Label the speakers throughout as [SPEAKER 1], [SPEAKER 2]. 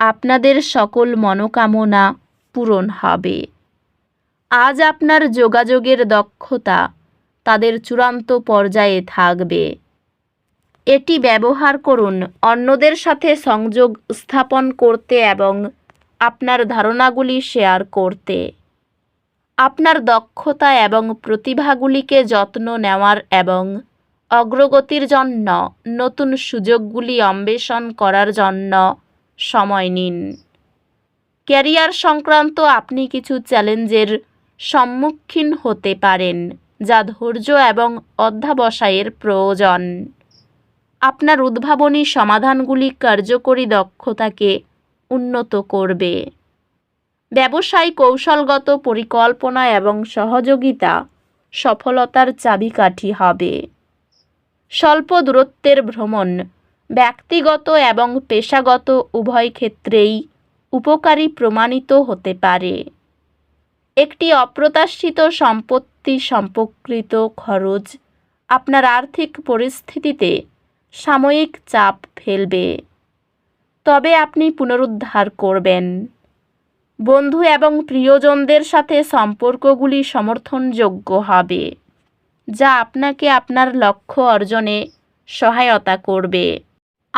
[SPEAKER 1] আপনাদের সকল মনোকামনা পূরণ হবে। আজ আপনার যোগাযোগের দক্ষতা তাদের চূড়ান্ত পর্যায়ে থাকবে। এটি ব্যবহার করুন অন্যদের সাথে সংযোগ স্থাপন করতে এবং আপনার ধারণাগুলি শেয়ার করতে। আপনার দক্ষতা এবং প্রতিভাগুলিকে যত্ন নেওয়ার এবং অগ্রগতির জন্য নতুন সুযোগগুলি অন্বেষণ করার জন্য সময় নিন। ক্যারিয়ার সংক্রান্ত আপনি কিছু চ্যালেঞ্জের সম্মুখীন হতে পারেন, যা ধৈর্য এবং অধ্যাবসায়ের প্রয়োজন। আপনার উদ্ভাবনী সমাধানগুলি কার্যকরী দক্ষতাকে উন্নত করবে। ব্যবসায় কৌশলগত পরিকল্পনা এবং সহযোগিতা সফলতার চাবিকাঠি হবে। স্বল্প দূরত্বের ভ্রমণ ব্যক্তিগত এবং পেশাগত উভয় ক্ষেত্রেই উপকারী প্রমাণিত হতে পারে। একটি অপ্রত্যাশিত সম্পত্তি সম্পর্কিত খরচ আপনার আর্থিক পরিস্থিতিতে সাময়িক চাপ ফেলবে। তবে আপনি পুনরুদ্ধার করবেন। বন্ধু এবং প্রিয়জনদের সাথে সম্পর্কগুলি সমর্থনযোগ্য হবে, যা আপনাকে আপনার লক্ষ্য অর্জনে সহায়তা করবে।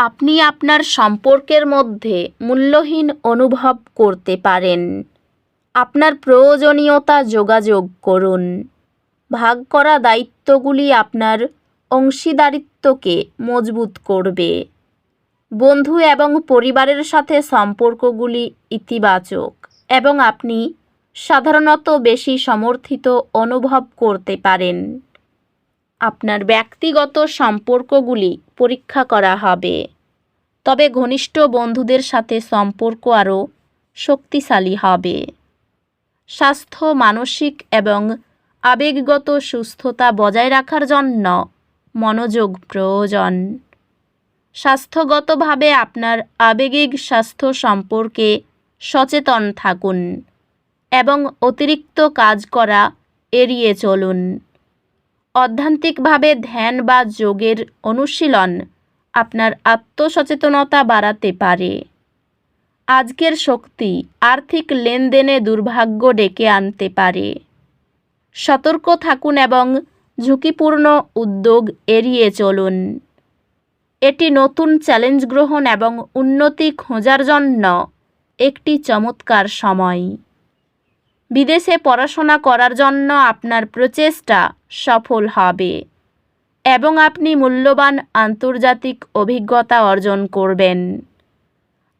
[SPEAKER 1] আপনি আপনার সম্পর্কের মধ্যে মূল্যহীন অনুভব করতে পারেন। আপনার প্রয়োজনীয়তা যোগাযোগ করুন। ভাগ করা দায়িত্বগুলি আপনার অংশীদারিত্বকে মজবুত করবে। বন্ধু এবং পরিবারের সাথে সম্পর্কগুলি ইতিবাচক এবং আপনি সাধারণত বেশি সমর্থিত অনুভব করতে পারেন। আপনার ব্যক্তিগত সম্পর্কগুলি পরীক্ষা করা হবে। তবে ঘনিষ্ঠ বন্ধুদের সাথে সম্পর্ক আরও শক্তিশালী হবে। স্বাস্থ্য, মানসিক এবং আবেগগত সুস্থতা বজায় রাখার জন্য মনোযোগ প্রয়োজন। স্বাস্থ্যগতভাবে আপনার আবেগিক স্বাস্থ্য সম্পর্কে সচেতন থাকুন এবং অতিরিক্ত কাজ করা এড়িয়ে চলুন। অধ্যান্তিকভাবে ধ্যান বা যোগের অনুশীলন আপনার আত্মসচেতনতা বাড়াতে পারে। আজকের শক্তি আর্থিক লেনদেনে দুর্ভাগ্য ডেকে আনতে পারে। সতর্ক থাকুন এবং ঝুঁকিপূর্ণ উদ্যোগ এড়িয়ে চলুন। এটি নতুন চ্যালেঞ্জ গ্রহণ এবং উন্নতি খোঁজার জন্য একটি চমৎকার সময়। বিদেশে পড়াশোনা করার জন্য আপনার প্রচেষ্টা সফল হবে এবং আপনি মূল্যবান আন্তর্জাতিক অভিজ্ঞতা অর্জন করবেন।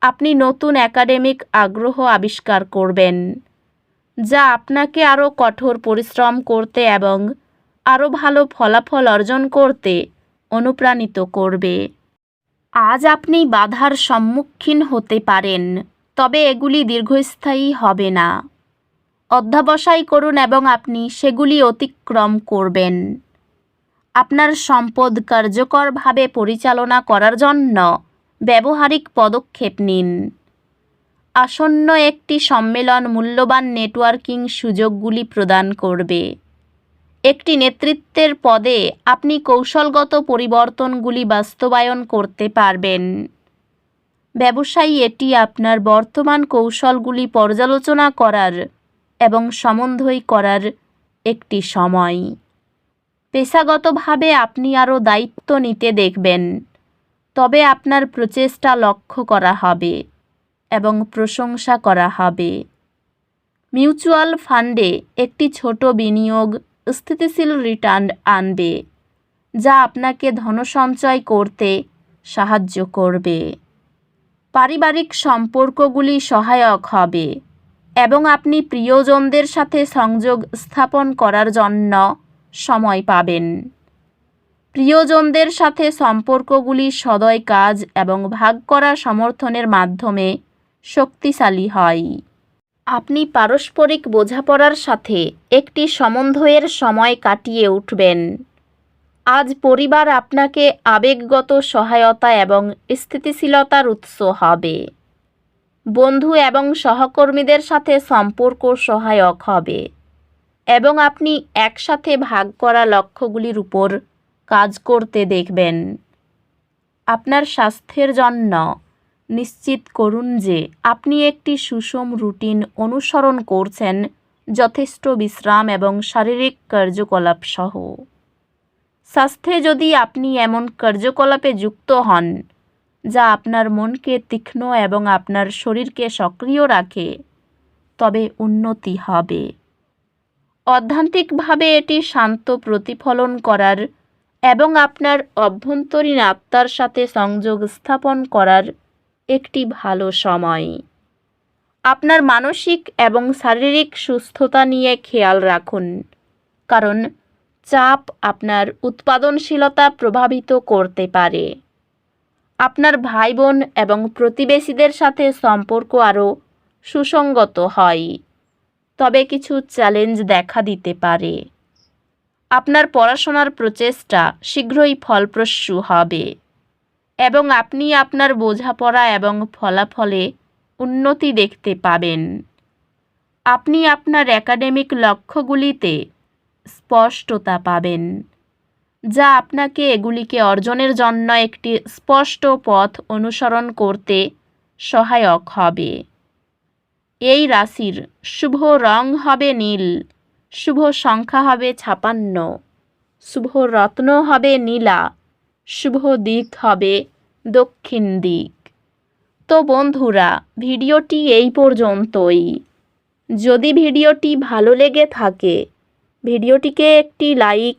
[SPEAKER 1] আপনি নতুন একাডেমিক আগ্রহ আবিষ্কার করবেন, যা আপনাকে আরও কঠোর পরিশ্রম করতে এবং আরও ভালো ফলাফল অর্জন করতে অনুপ্রাণিত করবে। আজ আপনি বাধার সম্মুখীন হতে পারেন, তবে এগুলি দীর্ঘস্থায়ী হবে না। অধ্যাবসায় করুন এবং আপনি সেগুলি অতিক্রম করবেন। আপনার সম্পদ কার্যকরভাবে পরিচালনা করার জন্য ব্যবহারিক পদক্ষেপ নিন। আসন্ন একটি সম্মেলন মূল্যবান নেটওয়ার্কিং সুযোগগুলি প্রদান করবে। একটি নেতৃত্বের পদে আপনি কৌশলগত পরিবর্তনগুলি বাস্তবায়ন করতে পারবেন। ব্যবসায়ী, এটি আপনার বর্তমান কৌশলগুলি পর্যালোচনা করার এবং সমন্বয় করার একটি সময়। পেশাগতভাবে আপনি আরও দায়িত্ব নিতে দেখবেন। তবে আপনার প্রচেষ্টা লক্ষ্য করা হবে এবং প্রশংসা করা হবে। মিউচুয়াল ফান্ডে একটি ছোট বিনিয়োগ স্থিতিশীল রিটার্ন আনবে, যা আপনাকে ধনসঞ্চয় করতে সাহায্য করবে। পারিবারিক সম্পর্কগুলি সহায়ক হবে। এবং আপনি প্রিয়জনদের সাথে সংযোগ স্থাপন করার জন্য সময় পাবেন। প্রিয়জনদের সাথে সম্পর্কগুলি সদয় কাজ এবং ভাগ করা সমর্থনের মাধ্যমে শক্তিশালী হয়। আপনি পারস্পরিক বোঝাপড়ার সাথে একটি সমন্বয়ের সময় কাটিয়ে উঠবেন। আজ পরিবার আপনাকে আবেগগত সহায়তা এবং স্থিতিশীলতার উৎস হবে। বন্ধু এবং সহকর্মীদের সাথে সম্পর্ক সহায়ক হবে। এবং আপনি একসাথে ভাগ করা লক্ষ্যগুলির উপর কাজ করতে দেখবেন। আপনার স্বাস্থ্যের জন্য নিশ্চিত করুন যে আপনি একটি সুষম রুটিন অনুসরণ করছেন যথেষ্ট বিশ্রাম এবং শারীরিক কার্যকলাপ সহ। স্বাস্থ্যে যদি আপনি এমন কার্যকলাপে যুক্ত হন যা আপনার মনকে তীক্ষ্ণ এবং আপনার শরীরকে সক্রিয় রাখে, তবে উন্নতি হবে। অধ্যান্তিকভাবে এটি শান্ত প্রতিফলন করার এবং আপনার অভ্যন্তরীণ আত্মার সাথে সংযোগ স্থাপন করার একটি ভালো সময়। আপনার মানসিক এবং শারীরিক সুস্থতা নিয়ে খেয়াল রাখুন, কারণ চাপ আপনার উৎপাদনশীলতা প্রভাবিত করতে পারে। আপনার ভাই বোন এবং প্রতিবেশীদের সাথে সম্পর্ক আরও সুসংগত হয়। তবে কিছু চ্যালেঞ্জ দেখা দিতে পারে। আপনার পড়াশোনার প্রচেষ্টা শীঘ্রই ফলপ্রসূ হবে এবং আপনি আপনার বোঝাপড়া এবং ফলাফলে উন্নতি দেখতে পাবেন। আপনি আপনার একাডেমিক লক্ষ্যগুলিতে স্পষ্টতা পাবেন। যা আপনাকে এগুলিকে অর্জনের জন্য একটি স্পষ্ট পথ অনুসরণ করতে সহায়ক হবে। এই রাশির শুভ রং হবে নীল, শুভ সংখ্যা হবে ছাপান্ন, শুভ রত্ন হবে নীলা, শুভ দিক হবে দক্ষিণ দিক। তো বন্ধুরা, ভিডিওটি এই পর্যন্তই। যদি ভিডিওটি ভালো লেগে থাকে, ভিডিওটিকে একটি লাইক